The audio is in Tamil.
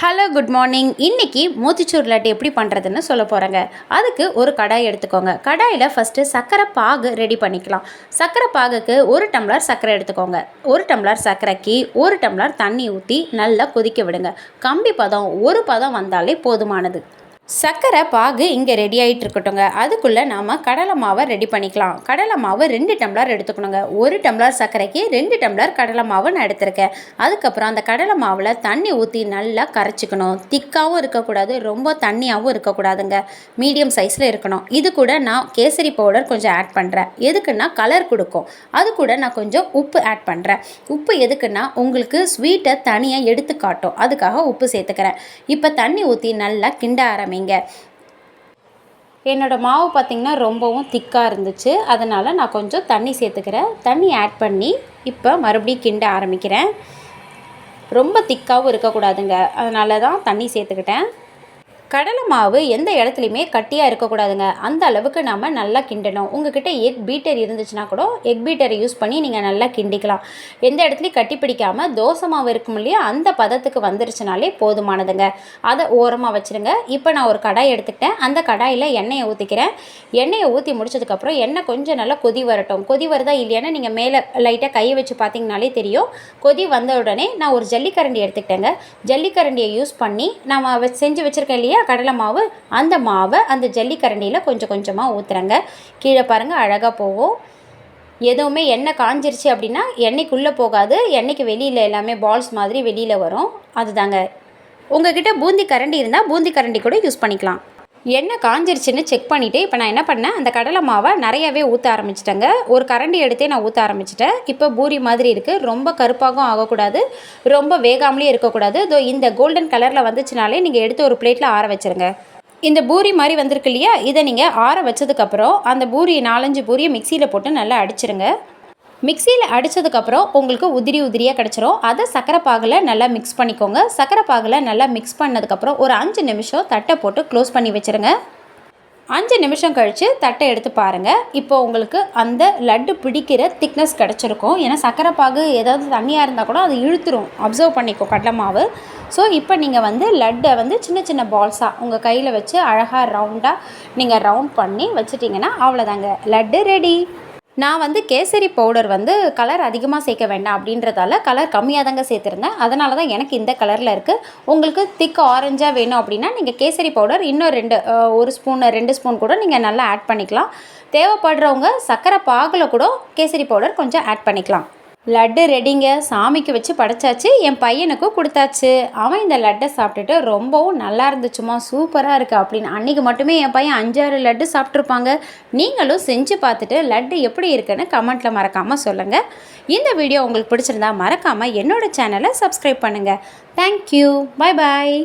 ஹலோ குட் மார்னிங் இன்னைக்கு மோத்திச்சூர் லட்டு எப்படி பண்ணுறதுன்னு சொல்ல போகிறேங்க அதுக்கு ஒரு கடாய் எடுத்துக்கோங்க. கடாயில் ஃபஸ்ட்டு சர்க்கரை பாகு ரெடி பண்ணிக்கலாம். சர்க்கரை பாகுக்கு ஒரு டம்ளர் சர்க்கரை எடுத்துக்கோங்க. ஒரு டம்ளர் சர்க்கரைக்கு ஒரு டம்ளர் தண்ணி ஊற்றி நல்லா கொதிக்க விடுங்க. கம்பி பதம் ஒரு பதம் வந்தாலே போதுமானது. சர்க்கரை பாகு இங்கே ரெடி ஆகிட்டு இருக்கட்டுங்க அதுக்குள்ளே நாம் கடலை மாவை ரெடி பண்ணிக்கலாம். கடலை மாவு ரெண்டு டம்ளர் எடுத்துக்கணுங்க. ஒரு டம்ளர் சர்க்கரைக்கு ரெண்டு டம்ளர் கடலை மாவு நான் எடுத்திருக்கேன். அதுக்கப்புறம் அந்த கடலை மாவில் தண்ணி ஊற்றி நல்லா கரைச்சிக்கணும். திக்காகவும் இருக்கக்கூடாது ரொம்ப தண்ணியாகவும் இருக்கக்கூடாதுங்க. மீடியம் சைஸில் இருக்கணும். இது கூட நான் கேசரி பவுடர் கொஞ்சம் ஆட் பண்ணுறேன் எதுக்குன்னா கலர் கொடுக்கும். அது கூட நான் கொஞ்சம் உப்பு ஆட் பண்ணுறேன் உப்பு எதுக்குன்னா உங்களுக்கு ஸ்வீட்டை தனியாக எடுத்து காட்டும். அதுக்காக உப்பு சேர்த்துக்கிறேன். இப்போ தண்ணி ஊற்றி நல்லா கிண்ட ஆரம்பிங்க. என்னோட மாவு பார்த்திங்கன்னா ரொம்பவும் திக்காக இருந்துச்சு. அதனால் நான் கொஞ்சம் தண்ணி சேர்த்துக்கிறேன். தண்ணி ஆட் பண்ணி இப்போ மறுபடியும் கிண்ட ஆரம்பிக்கிறேன். ரொம்ப திக்காகவும் இருக்கக்கூடாதுங்க. அதனால தான் தண்ணி சேர்த்துக்கிட்டேன். கடலை மாவு எந்த இடத்துலையுமே கட்டியாக இருக்கக்கூடாதுங்க. அந்த அளவுக்கு நம்ம நல்லா கிண்டணும். உங்ககிட்ட எக் பீட்டர் இருந்துச்சுன்னா கூட எக் பீட்டரை யூஸ் பண்ணி நீங்கள் நல்லா கிண்டிக்கலாம். எந்த இடத்துலையும் கட்டி பிடிக்காமல் தோசை மாவு இருக்கும் இல்லையா அந்த பதத்துக்கு வந்துருச்சுனாலே போதுமானதுங்க. அதை ஓரமாக வச்சுருங்க. இப்போ நான் ஒரு கடாய் எடுத்துக்கிட்டேன். அந்த கடாயில் எண்ணெயை ஊற்றிக்கிறேன் எண்ணெயை ஊற்றி முடிச்சதுக்கப்புறம் எண்ணெய் கொஞ்சம் நல்லா கொதி வரட்டும். கொதி வருதா இல்லையான்னு நீங்கள் மேலே லைட்டாக கையை வச்சு பார்த்தீங்கனாலே தெரியும். கொதி வந்த உடனே நான் ஒரு ஜல்லிக்கரண்டி எடுத்துக்கிட்டேங்க. ஜல்லிக்கரண்டியை யூஸ் பண்ணி நம்ம செஞ்சு வச்சுருக்கேன் இல்லையா கடலை மாவு அந்த மாவை அந்த ஜல்லிக்கரண்டியில் கொஞ்சம் கொஞ்சமாக ஊற்றுறேங்க கீழே பாருங்கள் அழகாக போகும். எதுவுமே எண்ணெய் காஞ்சிருச்சு அப்படின்னா எண்ணெய்க்குள்ளே போகாது. எண்ணெய்க்கு வெளியில் எல்லாமே பால்ஸ் மாதிரி வெளியில் வரும். அதுதாங்க. உங்ககிட்ட பூந்தி கரண்டி இருந்தால் பூந்தி கரண்டி கூட யூஸ் பண்ணிக்கலாம். எண்ணெய் காஞ்சிருச்சுன்னு செக் பண்ணிவிட்டு இப்போ நான் என்ன பண்ணேன்? அந்த கடலை மாவை நிறையாவே ஊற்ற ஆரம்பிச்சிட்டேங்க. ஒரு கரண்டி எடுத்தே நான் ஊற்ற ஆரம்பிச்சிட்டேன். இப்போ பூரி மாதிரி இருக்குது ரொம்ப கருப்பாகவும் ஆகக்கூடாது. ரொம்ப வேகாமலே இருக்கக்கூடாது. இதோ இந்த கோல்டன் கலரில் வந்துச்சுனாலே நீங்கள் எடுத்து ஒரு பிளேட்டில் ஆற வச்சுருங்க. இந்த பூரி மாதிரி வந்திருக்கு இல்லையா? இதை நீங்கள் ஆற வச்சதுக்கப்புறம் அந்த பூரி நாலஞ்சு பூரியை மிக்சியில் போட்டு நல்லா அடிச்சிருங்க. மிக்சியில் அடித்ததுக்கப்புறம் உங்களுக்கு உதிரி உதிரியாக கிடச்சிரும். அதை சக்கரை பாகில் நல்லா மிக்ஸ் பண்ணிக்கோங்க. சக்கரை பாகில் நல்லா மிக்ஸ் பண்ணதுக்கப்புறம் ஒரு அஞ்சு நிமிஷம் தட்டை போட்டு க்ளோஸ் பண்ணி வச்சுருங்க. அஞ்சு நிமிஷம் கழித்து தட்டை எடுத்து பாருங்கள் இப்போ உங்களுக்கு அந்த லட்டு பிடிக்கிற திக்னஸ் கிடச்சிருக்கும். ஏன்னா சக்கரை பாகு ஏதாவது தண்ணியாக இருந்தால் கூட அது இழுத்துரும். அப்சர்வ் பண்ணிக்கோ கடலை மாவு. ஸோ இப்போ நீங்கள் வந்து லட்டை வந்து சின்ன சின்ன பால்ஸாக உங்கள் கையில் வச்சு அழகாக ரவுண்டாக நீங்கள் ரவுண்ட் பண்ணி வச்சுட்டிங்கன்னா அவ்வளோதாங்க லட்டு ரெடி நான் வந்து கேசரி பவுடர் வந்து கலர் அதிகமாக சேர்க்க வேண்டாம் அப்படின்றதால கலர் கம்மியாக தாங்க சேர்த்துருந்தேன். அதனால தான் எனக்கு இந்த கலரில் இருக்குது உங்களுக்கு திக் ஆரஞ்சாக வேணும் அப்படின்னா நீங்கள் கேசரி பவுடர் இன்னும் ரெண்டு ஒரு ஸ்பூன் ரெண்டு ஸ்பூன் கூட நீங்கள் நல்லா ஆட் பண்ணிக்கலாம். தேவைப்படுறவங்க சர்க்கரை பாகில் கூட கேசரி பவுடர் கொஞ்சம் ஆட் பண்ணிக்கலாம். லட்டு ரெடிங்க. சாமிக்கு வச்சு படைச்சாச்சு. என் பையனுக்கும் கொடுத்தாச்சு. அவன் இந்த லட்டை சாப்பிட்டுட்டு ரொம்பவும் நல்லா இருந்துச்சுமா. சூப்பராக இருக்குது அப்படின்னு. அன்றைக்கி மட்டுமே என் பையன் அஞ்சாறு லட்டு சாப்பிட்ருப்பாங்க நீங்களும் செஞ்சு பார்த்துட்டு லட்டு எப்படி இருக்குன்னு கமெண்ட்டில் மறக்காமல் சொல்லுங்கள் இந்த வீடியோ உங்களுக்கு பிடிச்சிருந்தா மறக்காமல் என்னோடய சேனலை சப்ஸ்கிரைப் பண்ணுங்கள் தேங்க்யூ பாய் பாய்